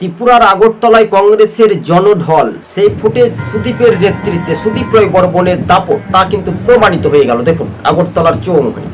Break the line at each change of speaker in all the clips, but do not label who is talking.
ত্রিপুরার আগরতলায় কংগ্রেসের জনঢল। সেই ফুটেজ সুদীপের নেতৃত্বে সুদীপ রয় বর্বনের দাপট, তা কিন্তু প্রমাণিত হয়ে গেল। দেখুন, আগরতলার চৌমুখে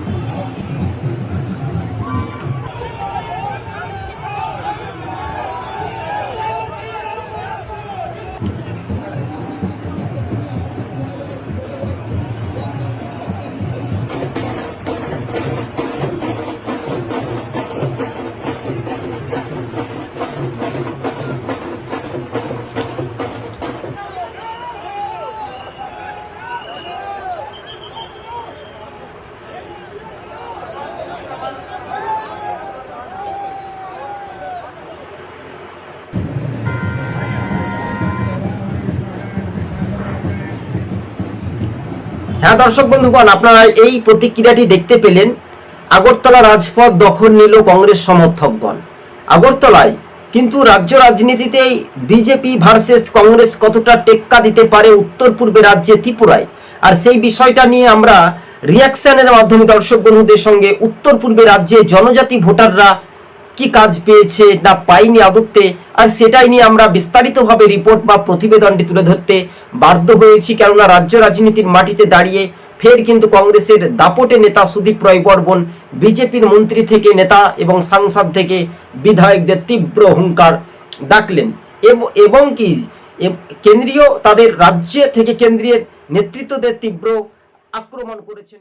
হ্যাঁ দর্শক বন্ধুগণ, আপনারা এই প্রতিক্রিয়াটি দেখতে পেলেন। আগরতলা রাজপথ দখল নিল কংগ্রেস সমর্থকগণ। আগরতলায় কিন্তু রাজ্য রাজনীতিতে বিজেপি ভার্সেস কংগ্রেস কতটা টেক্কা দিতে পারে উত্তর পূর্বে রাজ্যে ত্রিপুরায়? আর সেই বিষয়টা নিয়ে আমরা রিয়াকশনের মাধ্যমে দর্শক বন্ধুদের সঙ্গে উত্তর পূর্বে রাজ্যে জনজাতি ভোটাররা কি কাজ পেয়েছে না পাইনি আদত্তে আর সেটাই নিয়ে আমরা বিস্তারিতভাবে রিপোর্ট বা প্রতিবেদনটি তুলে ধরতে বাধ্য হয়েছি, কেননা রাজ্য রাজনীতির মাটিতে দাঁড়িয়ে ফের কিন্তু কংগ্রেসের দাপটে নেতা সুদীপ রয় বর্মন বিজেপির মন্ত্রী থেকে নেতা এবং সাংসদ থেকে বিধায়কদের তীব্র হুঙ্কার ডাকলেন। এবং কি কেন্দ্রীয় তাদের রাজ্যে থেকে কেন্দ্রীয় নেতৃত্বদের তীব্র আক্রমণ করেছেন